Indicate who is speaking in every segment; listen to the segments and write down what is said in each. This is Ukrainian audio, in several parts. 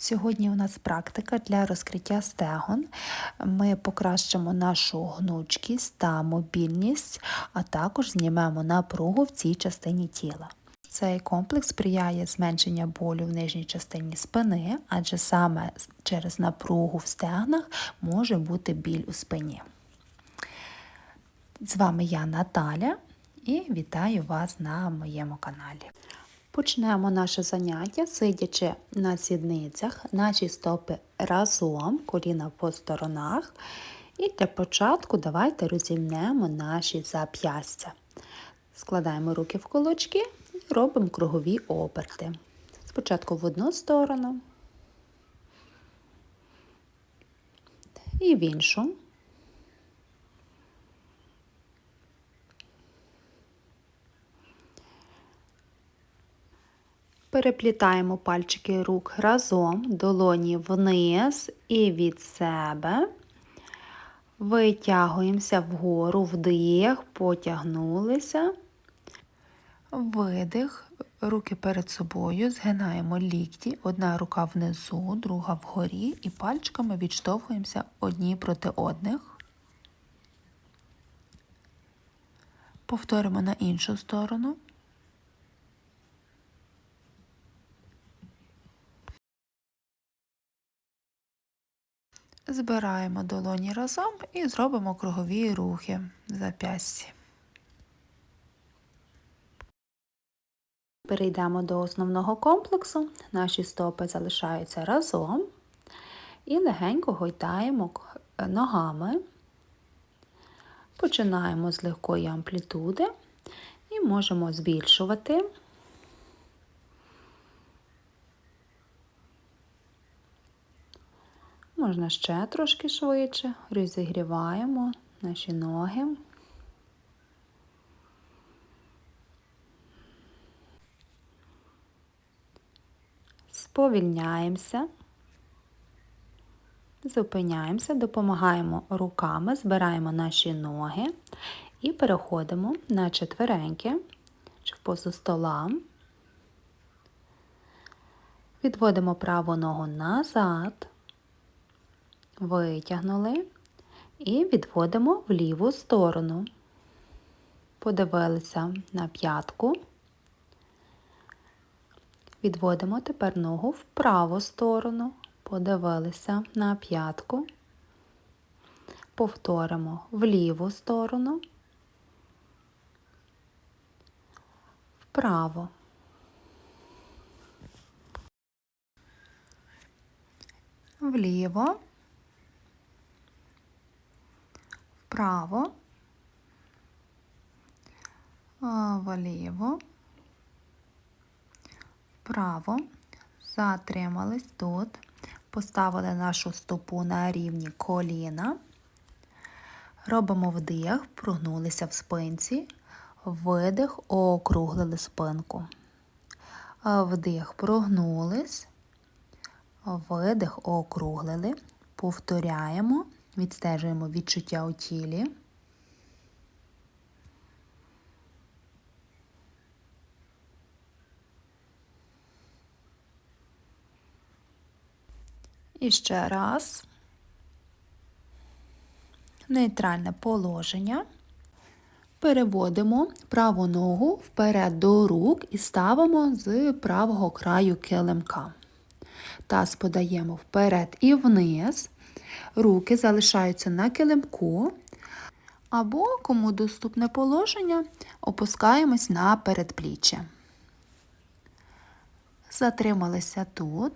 Speaker 1: Сьогодні у нас практика для розкриття стегон. Ми покращимо нашу гнучкість та мобільність, а також знімемо напругу в цій частині тіла. Цей комплекс сприяє зменшенню болю в нижній частині спини, адже саме через напругу в стегнах може бути біль у спині. З вами я Наталя і вітаю вас на моєму каналі. Почнемо наше заняття, сидячи на сідницях, наші стопи разом, коліна по сторонах. І для початку давайте розімнемо наші зап'ястя. Складаємо руки в кулачки і робимо кругові оберти. Спочатку в одну сторону і в іншу. Переплітаємо пальчики рук разом, долоні вниз і від себе. Витягуємося вгору, вдих, потягнулися. Видих, руки перед собою, згинаємо лікті, одна рука внизу, друга вгорі, і пальчиками відштовхуємося одні проти одних. Повторимо на іншу сторону. Збираємо долоні разом і зробимо кругові рухи зап'ясті. Перейдемо до основного комплексу. Наші стопи залишаються разом і легенько гойдаємо ногами. Починаємо з легкої амплітуди і можемо збільшувати. Можна ще трошки швидше, розігріваємо наші ноги. Сповільняємося, зупиняємося, допомагаємо руками, збираємо наші ноги і переходимо на четвереньки чи в позу стола. Відводимо праву ногу назад витягнули і відводимо в ліву сторону. Подивилися на п'ятку. Відводимо тепер ногу в праву сторону, подивилися на п'ятку. Повторимо в ліву сторону, вправо. Вліво. Вправо, вліво, вправо, затримались тут, поставили нашу стопу на рівні коліна, робимо вдих, прогнулися в спинці, видих, округлили спинку. Вдих, прогнулись, видих, округлили, повторяємо. Відстежуємо відчуття у тілі. І ще раз. Нейтральне положення. Переводимо праву ногу вперед до рук і ставимо з правого краю килимка. Таз подаємо вперед і вниз. Руки залишаються на килимку. Або, кому доступне положення, опускаємось на передпліччя. Затрималися тут,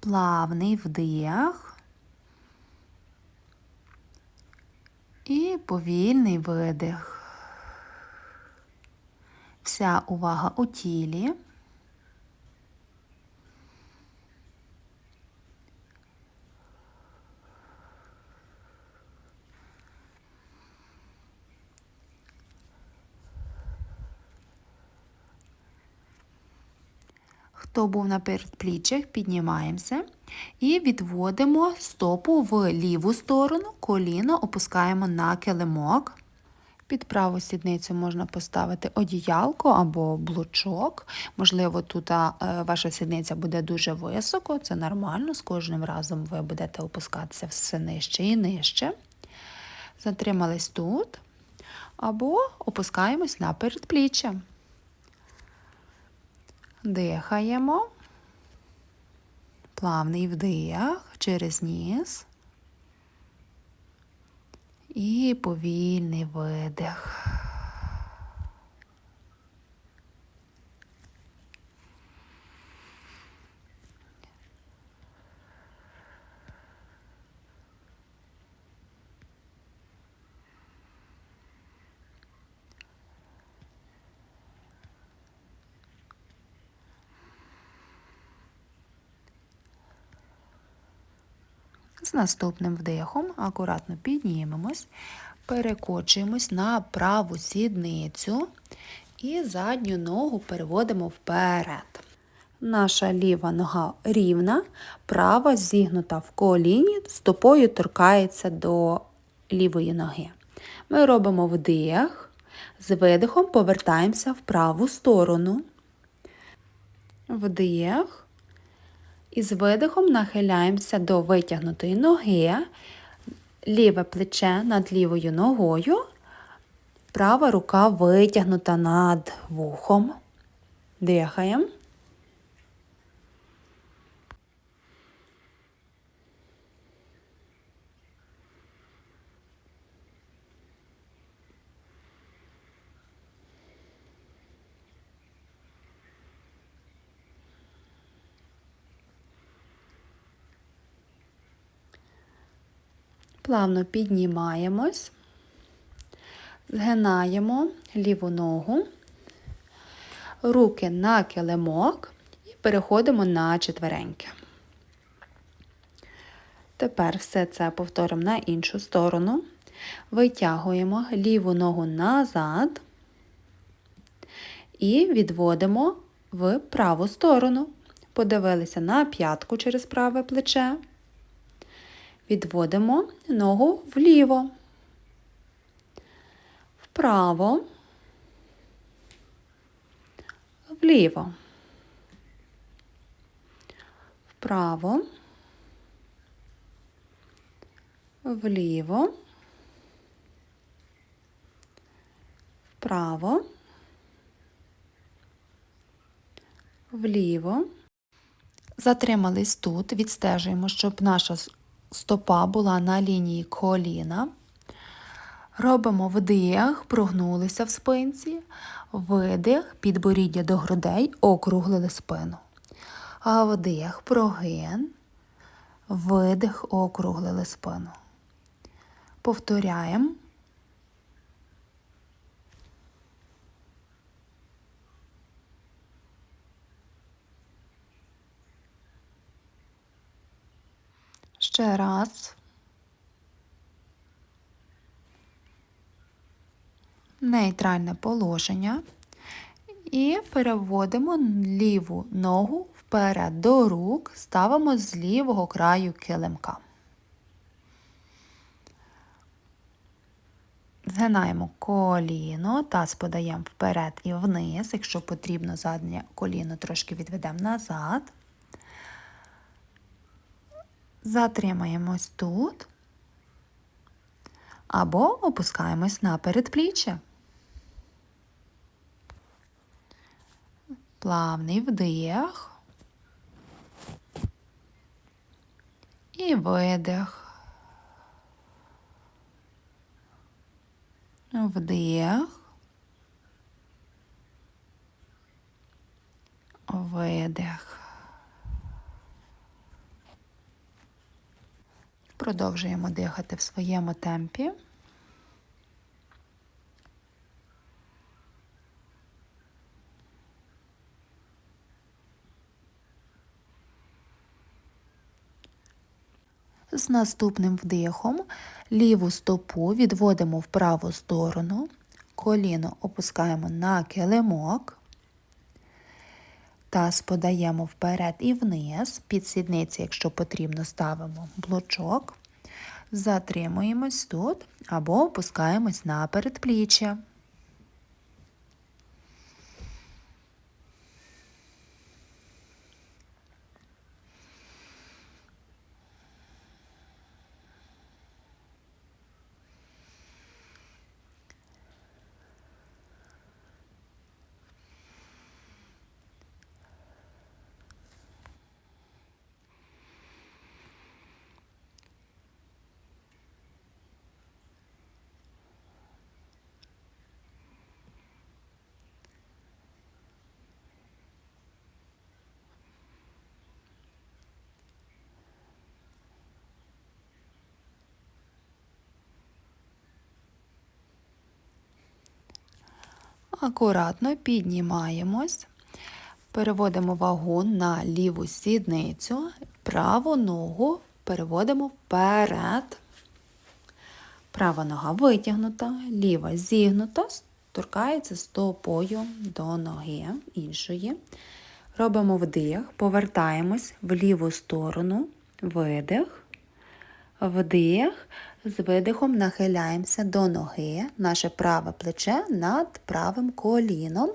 Speaker 1: плавний вдих і повільний видих. Вся увага у тілі. Хто був на передпліччях, піднімаємося і відводимо стопу в ліву сторону, коліно опускаємо на килимок. Під праву сідницю можна поставити одіялко або блочок. Можливо, тут е, ваша сідниця буде дуже високо, це нормально. З кожним разом ви будете опускатися все нижче і нижче. Затримались тут. Або опускаємось на передпліччя. Дихаємо. Плавний вдих через ніс. І повільний видих. З наступним вдихом акуратно піднімемось, перекочуємось на праву сідницю і задню ногу переводимо вперед. Наша ліва нога рівна, права зігнута в коліні, стопою торкається до лівої ноги. Ми робимо вдих, з видихом повертаємося в праву сторону. Вдих. І з видихом нахиляємося до витягнутої ноги, ліве плече над лівою ногою, права рука витягнута над вухом. Дихаємо. Плавно піднімаємось, згинаємо ліву ногу, руки на килимок і переходимо на четвереньки. Тепер все це повторимо на іншу сторону. Витягуємо ліву ногу назад і відводимо в праву сторону. Подивилися на п'ятку через праве плече. Відводимо ногу вліво, вправо, вліво, вправо, вліво, вправо, вліво. Затримались тут, відстежуємо, щоб наша стопа була на лінії коліна. Робимо вдих, прогнулися в спинці, видих, підборіддя до грудей, округлили спину. А вдих, прогин, видих, округлили спину. Повторяємо. Ще раз. Нейтральне положення. І переводимо ліву ногу вперед до рук, ставимо з лівого краю килимка. Згинаємо коліно, таз подаємо вперед і вниз. Якщо потрібно, заднє коліно трошки відведемо назад. Затримаємось тут або опускаємось на передпліччя. Плавний вдих і видих. Вдих. Видих. Продовжуємо дихати в своєму темпі. З наступним вдихом ліву стопу відводимо в праву сторону, коліно опускаємо на килимок, таз подаємо вперед і вниз, під сідниці, якщо потрібно, ставимо блочок. Затримуємось тут або опускаємось на передпліччя. Акуратно піднімаємось, переводимо вагу на ліву сідницю, праву ногу переводимо вперед. Права нога витягнута, ліва зігнута, торкається стопою до ноги іншої. Робимо вдих, повертаємось в ліву сторону, видих, вдих, з видихом нахиляємося до ноги, наше праве плече над правим коліном,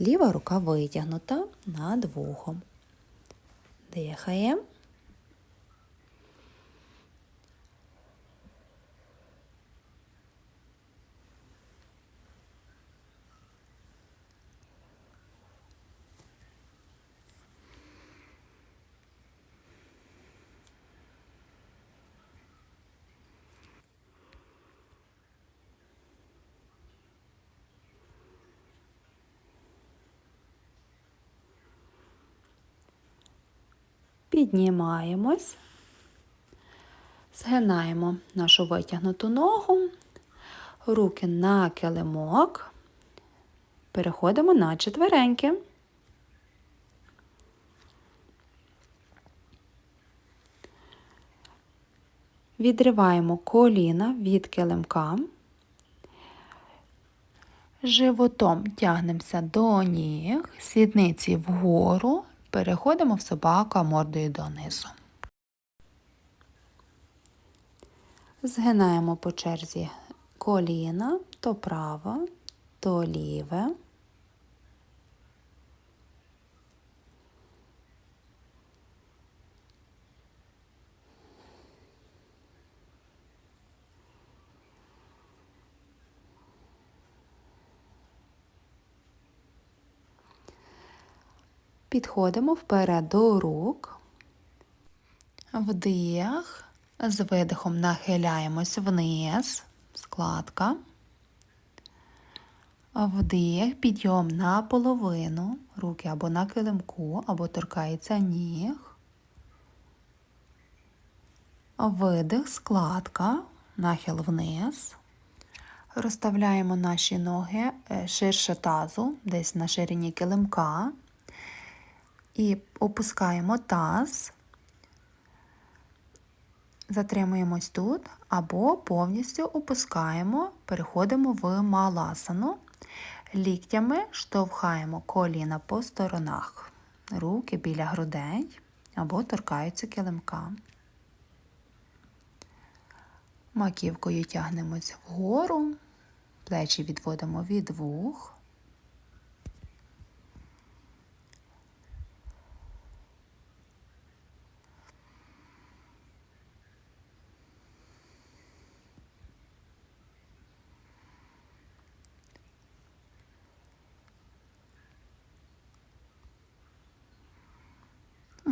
Speaker 1: ліва рука витягнута над вухом. Дихаємо. Піднімаємось, згинаємо нашу витягнуту ногу, руки на килимок, переходимо на четвереньки. Відриваємо коліна від килимка, животом тягнемося до ніг, сідниці вгору, переходимо в собаку мордою донизу. Згинаємо по черзі коліна, то праве, то ліве. Підходимо вперед до рук, вдих, з видихом нахиляємось вниз, складка, вдих, підйом на половину, руки або на килимку, або торкається ніг, видих, складка, нахил вниз. Розставляємо наші ноги е, ширше тазу, десь на ширині килимка. І опускаємо таз, затримуємось тут, або повністю опускаємо, переходимо в маласану. Ліктями штовхаємо коліна по сторонах, руки біля грудей або торкаються килимка. Маківкою тягнемось вгору, плечі відводимо від вух.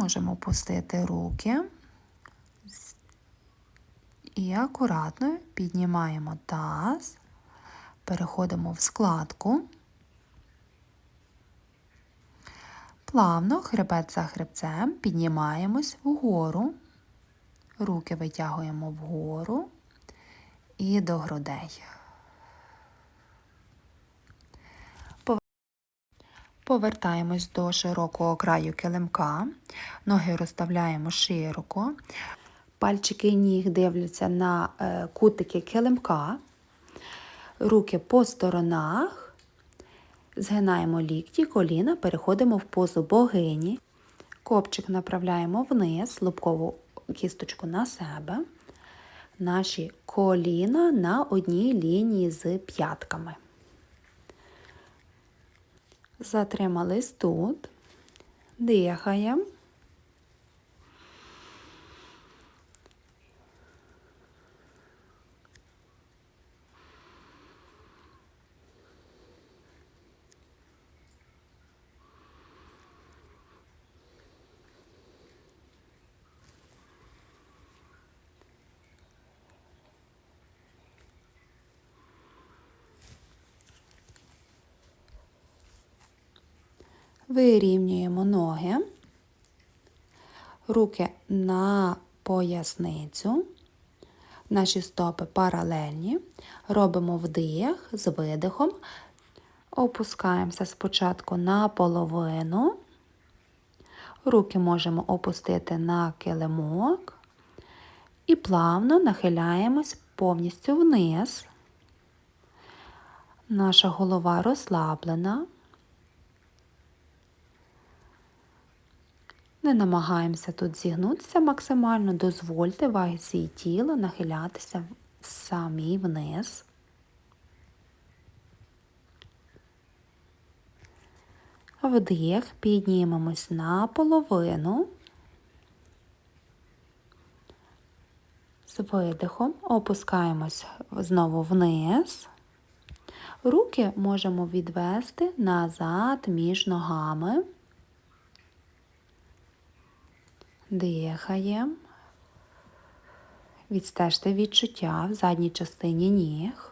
Speaker 1: Можемо опустити руки. І акуратно піднімаємо таз, переходимо в складку, плавно хребет за хребцем піднімаємось вгору, руки витягуємо вгору і до грудей. Повертаємось до широкого краю килимка, ноги розставляємо широко, пальчики ніг дивляться на е, кутики килимка, руки по сторонах, згинаємо лікті, коліна, переходимо в позу богині, копчик направляємо вниз, лобкову кісточку на себе, наші коліна на одній лінії з п'ятками. Затримались тут, дихаємо. Вирівнюємо ноги, руки на поясницю, наші стопи паралельні, робимо вдих з видихом, опускаємося спочатку на половину, руки можемо опустити на килимок. І плавно нахиляємось повністю вниз. Наша голова розслаблена. Не намагаємося тут зігнутися максимально, дозвольте вазі тіла нахилятися самі вниз. Вдих, піднімемось на половину. З видихом опускаємось знову вниз. Руки можемо відвести назад між ногами. Дихаємо. Відстежте відчуття в задній частині ніг.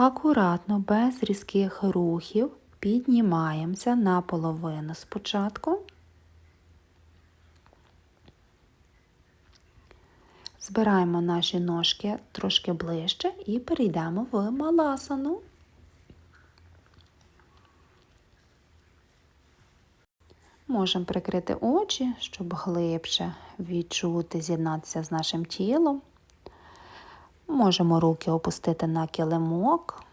Speaker 1: Акуратно, без різких рухів, піднімаємося на половину спочатку. Збираємо наші ножки трошки ближче і перейдемо в маласану. Можемо прикрити очі, щоб глибше відчути, з'єднатися з нашим тілом. Можемо руки опустити на килимок.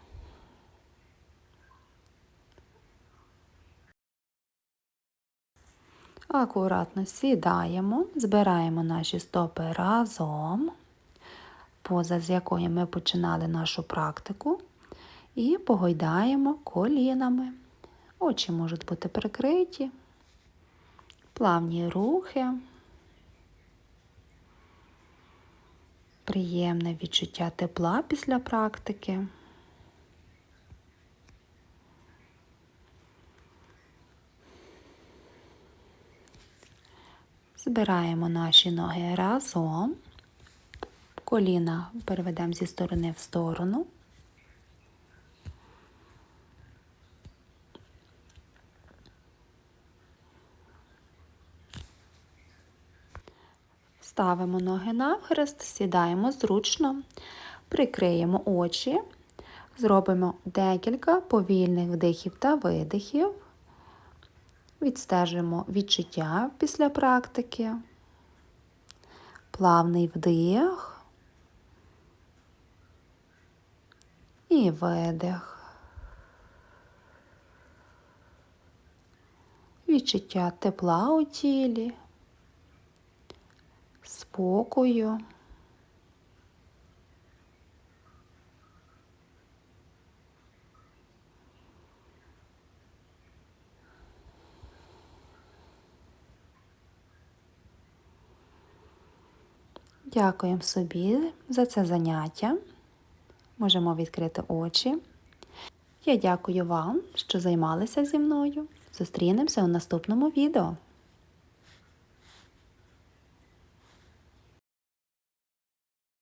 Speaker 1: Акуратно сідаємо, збираємо наші стопи разом, поза з якої ми починали нашу практику, і погойдаємо колінами. Очі можуть бути прикриті, плавні рухи. Приємне відчуття тепла після практики. Збираємо наші ноги разом, коліна переведемо зі сторони в сторону. Ставимо ноги навхрест, сідаємо зручно, прикриємо очі, зробимо декілька повільних вдихів та видихів, відстежуємо відчуття після практики, плавний вдих. І видих. Відчуття тепла у тілі спокою. Дякуємо собі за це заняття. Можемо відкрити очі. Я дякую вам, що займалися зі мною. Зустрінемося у наступному відео.